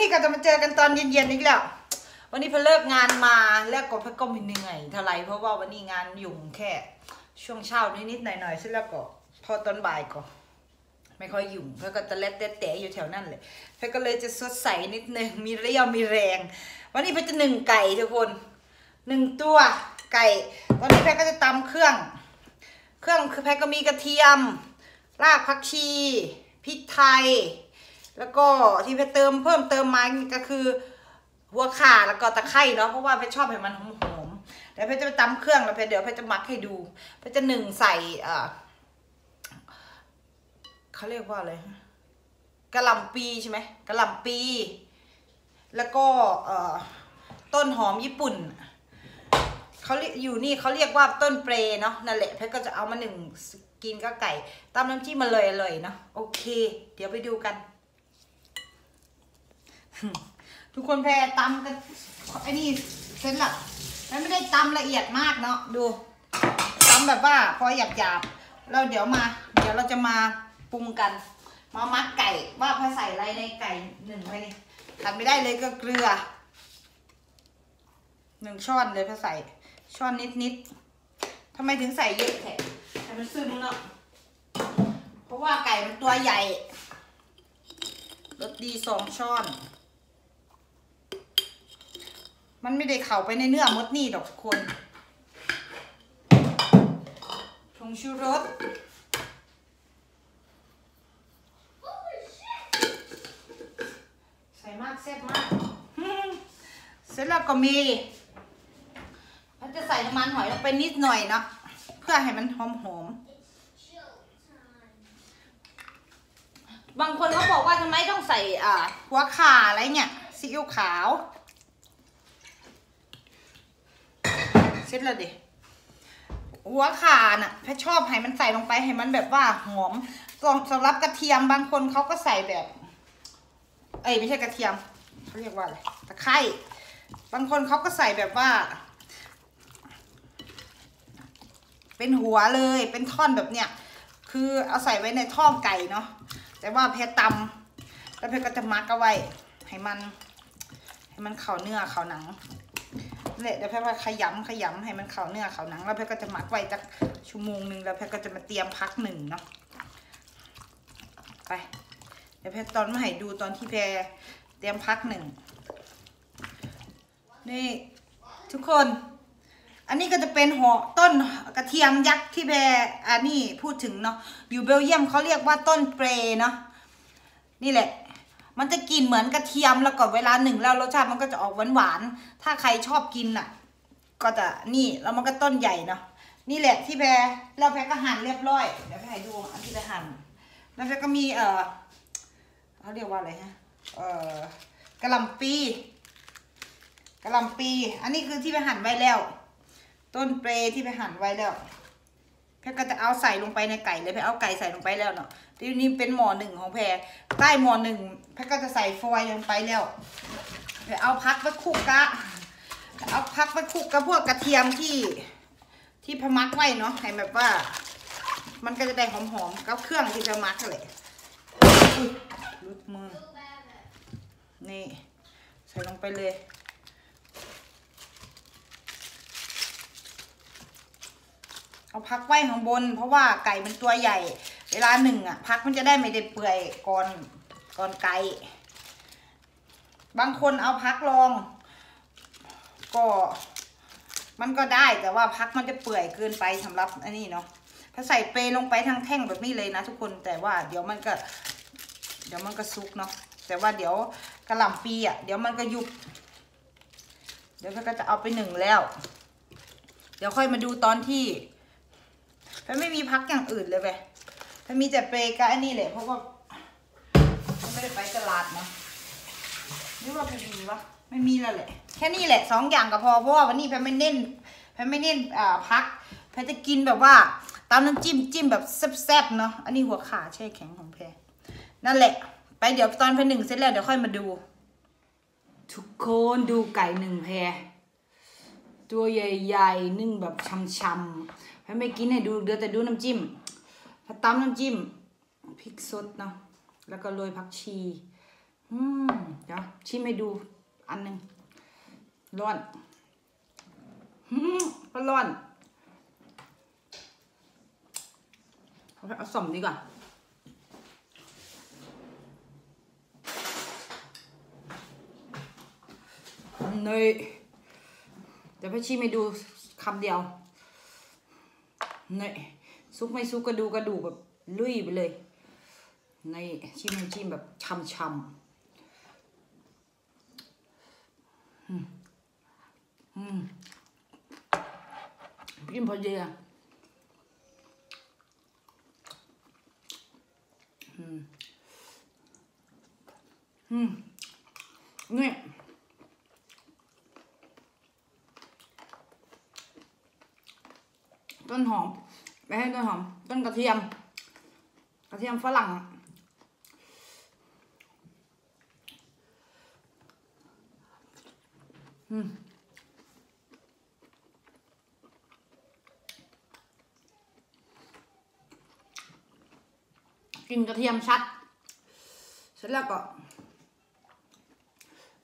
นี้ก็จะมาเจอกันตอนเย็นๆอีกแล้ว วันนี้เพอเลิกงานมาแล้วก็เพอก็ม่เหนื่อยเท่าไรเพราะว่าวันนี้งานยุ่งแค่ ช่วงเช้านิดๆหน่อยๆเสร็จแล้วก็พอตอนบ่ายก็ ไม่ค่อยยุ่งเพอก็ตะเล็ดแต่อยู่แถวนั้นเลยเพอก็เลยจะสดใสนิดนึงมีเรี่ยวมีแรง วันนี้เพอจะหนึ่งไก่ทุกคนหนึ่งตัวไก่วันนี้เพอก็จะตำเครื่อง เครื่องคือแพรก็มีกระเทียม รากผักชีพริกไทย แล้วก็ที่เพรเติมเพิ่มเติมมาก็คือ หัวข่าแล้วก็ตะไคร้เนาะเพราะว่าเพรชอบให้มันหอมๆเดี๋ยวเพรจะไปตำเครื่องแล้วเพรเดี๋ยวเพรจะมักให้ดูเพรจะหนึ่งใส่เออเขาเรียกว่าอะไรกระหล่ำปีใช่ไหมกระหล่ำปี แล้วก็เออต้นหอมญี่ปุ่นเขาอยู่นี่เขาเรียกว่าต้นเปรเนาะนั่นแหละเพชรก็จะเอามาหนึ่งกินกับไก่ตามน้ำจิ้มมาเลยเลยเนาะโอเค เดี๋ยวไปดูกัน ทุกคนแพรตำกันไอ้นี่เสร็จละมันไม่ได้ตำละเอียดมากเนาะดูตำแบบว่าพอหยาบหยาบๆแล้วเดี๋ยวมา เดี๋ยวเราจะมาปรุงกัน มามัดไก่ว่าพอใส่อะไรในไก่หนึ่งไปนี่ขาดไม่ได้เลยก็เกลือหนึ่งช้อนเลยพอใส่ช้อนนิดนิดๆทำไมถึงใส่เยอะแท้ให้มันซึมเนาะเพราะว่าไก่มันตัวใหญ่รสดีสองช้อน มันไม่ได้เข่าไปในเนื้อมดนี่ดอกทุกคนผงชูรสใส่มากเซ็ตมากเสร็จแล้วก็มีเราจะใส่น้ำมันหอยลงไปนิดหน่อยเนาะเพื่อให้มันหอมหอมบางคนเขาบอกว่าทำไมต้องใส่อ่าหัวข่าอะไรเนี่ยซีอิ๊วขาว เสร็จแล้วดิหัวขาน่ะแพทชอบให้มันใส่ลงไปให้มันแบบว่าหอมสำหรับกระเทียมบางคนเขาก็ใส่แบบ เอ้ยไม่ใช่กระเทียมเขาเรียกว่าอะไรตะไคร้บางคนเขาก็ใส่แบบว่า เป็นหัวเลยเป็นท่อนแบบเนี้ยคือเอาใส่ไว้ในท่อไก่เนาะแต่ว่าเพชรตำแล้วเพชรก็จะมักเอาไว้ให้มัน ให้มันเข่าเนื้อเข่าหนัง นั่นและเดี๋ยวเพชรว่าขยำขยำให้มันเข่าเนื้อเข่าหนัง แล้วเพชรก็จะหมักไว้จักชั่วโมงหนึ่งแล้วเพชรก็จะมาเตรียมพักหนึ่งเนาะไปเดี๋ยวเพชรตอนมาให้ดูตอนที่แพรเตรียมพักหนึ่งนี่ทุกคน อันนี้ก็จะเป็นหัวต้นกระเทียมยักษ์ที่แพรอันนี้พูดถึงเนาะอยู่เบลเยียมเขาเรียกว่าต้นเปร์เนาะนี่แหละ มันจะกลิ่นเหมือนกระเทียมแล้วก็เวลาหนึ่งแล้วรสชาติมันก็จะออกหวานๆถ้าใครชอบกินอะ ก็จะนี่แล้วมันก็ต้นใหญ่เนาะนี่แหละที่แพรแล้วแพรก็หั่นเรียบร้อยเดี๋ยวแพรให้ดูอันที่แพรหั่นแล้วแพรก็มีเออเขาเรียกว่าอะไรฮะเออกระลำปีกระลำปี อันนี้คือที่ไปหั่นไว้แล้ว ต้นเปรย์ที่ไปหั่นไว้แล้วแพรก็จะเอาใส่ลงไปในไก่เลยแพรเอาไก่ใส่ลงไปแล้วเนาะ ทีนี้เป็นหม้อหนึ่งของแพรใต้หม้อหนึ่งแพรก็จะใส่ฟอยล์ลงไปแล้วแพรเอาพักไว้คลุกกะเอาพักไว้คลุกกับพวกกระเทียมที่ที่พมักไว้เนาะให้แบบว่า มันก็จะได้หอมๆกับเครื่องที่พมักเลยอุ๊ยลุดมือนี่ใส่ลงไปเลย เอาพักไว้ข้างบน เพราะว่าไก่มันตัวใหญ่ เวลาหนึ่งอะ พักมันจะได้ไม่ได้เปื่อยก่อนก่อนไก่บางคนเอาพักลอง ก็มันก็ได้แต่ว่าพักมันจะเปื่อยเกินไปสำหรับอันนี้เนาะถ้าใส่เปรลงไปทั้งแท่งแบบนี้เลยนะทุกคนแต่ว่าเดี๋ยวมันก็ เดี๋ยวมันก็ซุกเนาะแต่ว่าเดี๋ยวกระหล่ำปีอะเดี๋ยวมันก็ยุบเดี๋ยวก็จะเอาไปหนึ่งแล้ว เดี๋ยวค่อยมาดูตอนที่ เพไม่มีพักอย่างอื่นเลยไปเพมีแต่เปกับอันนี้แหละเพราะว่าไม่ได้ไปตลาดนะนี่ว่าเพมีวะไม่มีแล้วแหละ แค่นี้แหละสองอย่างก็พอเพราะว่าวันนี้เพไม่เน้นเพไม่เน้นอ่าพักเพจะกินแบบว่าตามน้ำจิ้มจิ้มแบบแซ่บๆเนาะอันนี้หัวขาแช่แข็งของเพนั่นแหละ ไปเดี๋ยวตอนเพหนึ่งเสร็จแล้วเดี๋ยวค่อยมาดู ทุกคนดูไก่หนึ่งแพตัวใหญ่ๆนึ่งแบบช่ำๆ ให้ไม่กินให้ดูเดี๋ยวแต่ดูน้ำจิ้มถ้าตำน้ำจิ้มพริกสดเนาะแล้วก็โรยผักชี อืมเดี๋ยวชิมให้ดูอันหนึ่งร้อนอืมก็ร้อนเอาสมดีกว่าเนยเดี๋ยวไปชิมให้ดูคำเดียว นยซุปไม่ซุปกระดูกระดูกแบบลุยไปเลย ในชิมน้ำจิ้มแบบช่ำๆอืมอืมจิ้มพอดีอะอืมอืมนี่ ต้นหอมไม่ให้ต้นหอม ต้นกระเทียม กระเทียมฝรั่งอืมกลินกระเทียมชัด เสร็จแล้วก็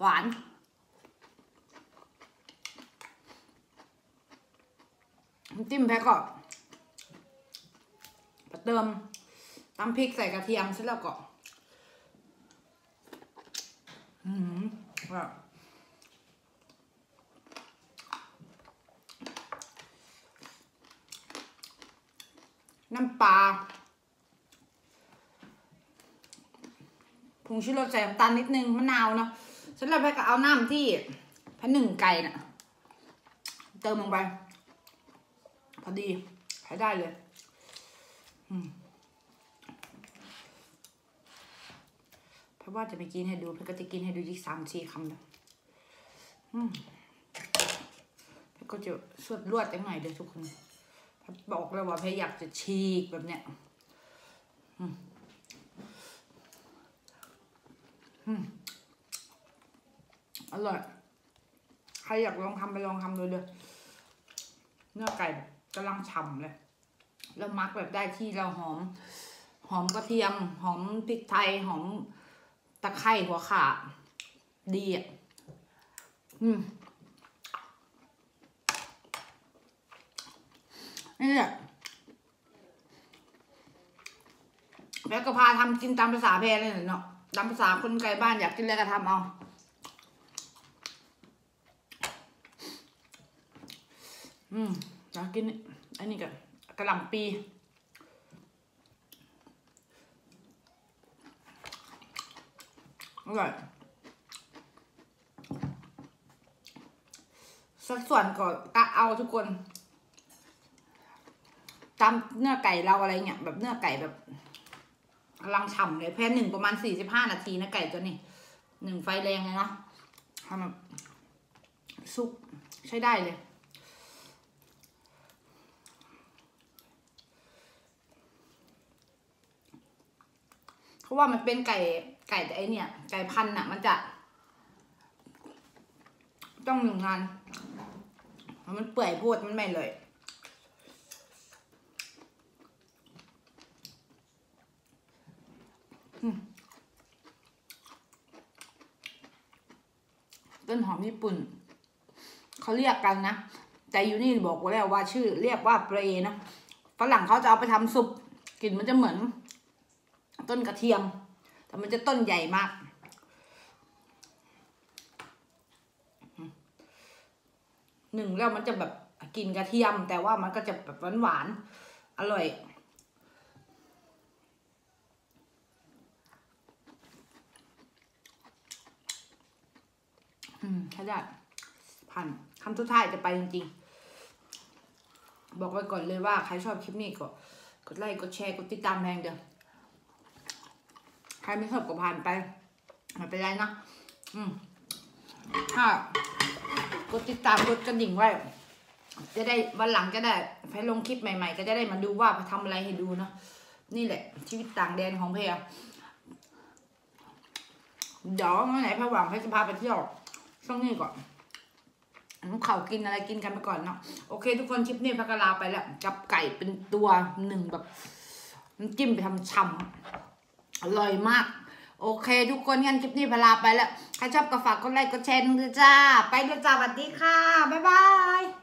หวาน น้ำ จิ้มแพ้ก็เติมตำพริกใส่กระเทียมเสร็จแล้วก็อืมแบบน้ำปลาผงชูรสใส่น้ำตาลนิดนึงมะนาวเนาะเสร็จแล้วแพ้ก็เอาน้ำที่แพ้หนึ่งไก่น่ะ เติมลงไป พอดีใช้ได้เลยเพราะว่าจะไปกินให้ดูเพราะก็จะกินให้ดูอีกสามสี่คำนะอืมเพราะก็จะสวดลวดยังไงเดี๋ยวทุกคนพราะบอกเลยว่าเพอยากจะฉีกแบบเนี้ยอร่อย ใครอยากลองทำไปลองทำดูเลยเนื้อไก่ กำลังฉ่ำเลย แล้วมักแบบได้ที่เราหอม หอมกระเทียม หอมพริกไทย หอมตะไคร่หัวข่าดีอะ อืมนี่แหละแล้วก็พาทำกินตามภาษาแพรเลยเนาะ ตามภาษาคนไกลบ้านอยากกินอะไรก็ทำเอาอืม อยากกินอันนี้กันกระหล่ำปีอร่อยสัดส่วนก็กะเอาทุกคนตามเนื้อไก่เราอะไรเงี้ยแบบเนื้อไก่แบบกำลังฉ่ำเลยแพ้หนึ่งประมาณสี่สิบห้านาทีนะไก่ตัวนี้หนึ่งไฟแรงเลยนะทำแบบซุปใช้ได้เลย ราะว่ามันเป็นไก่ไก่แต่ไอเนี่ย ไก่พันธุ์น่ะ มันจะ ต้องหนึ่งงาน มันเปื่อยพูดมันไม่เลยต้นหอมญี่ปุ่น เขาเรียกกันนะ แต่ยูนี่บอกไว้แล้วว่าชื่อเรียกว่าเปรนะฝรั่งเขาจะเอาไปทำซุปกลิ่นมันจะเหมือน ต้นกระเทียม แต่มันจะต้นใหญ่มาก หนึ่งแล้วมันจะแบบกลิ่นกระเทียม แต่ว่ามันก็จะแบบหวานๆ อร่อยอืมใช่ได้ผ่านคำสุดท้ายจะไปจริงๆ บอกไว้ก่อนเลยว่าใครชอบคลิปนี้ก็กดไลค์กดแชร์กดติดตามแพงเดียว ใครไม่ชอบก็ผ่านไปไม่เป็นไรนะอืมถ้ากดติดตามกดกระดิ่งไว้ จะได้วันหลังจะได้ไปลงคลิปใหม่ ๆ ก็จะได้มาดูว่าไปทำอะไรให้ดูเนาะนี่แหละ ชีวิตต่างแดนของเพยเดี๋ยวเมื่อไหร่พระหวังเพจะพาไปเที่ยวช่วงนี้ก่อนน้ำเขากินอะไรกินกันไปก่อนเนาะโอเค ทุกคนคลิปนี้พักะลาไปแล้วกับไก่เป็นตัวหนึ่งแบบน้ำจิ้มไปทำชำ อร่อยมาก โอเค ทุกคนงั้นคลิปนี้พลาไปแล้ว ใครชอบก็ฝากกดไลค์กดแชร์ด้วยจ้า ไปด้วยจ้าสวัสดีค่ะ บ๊ายบาย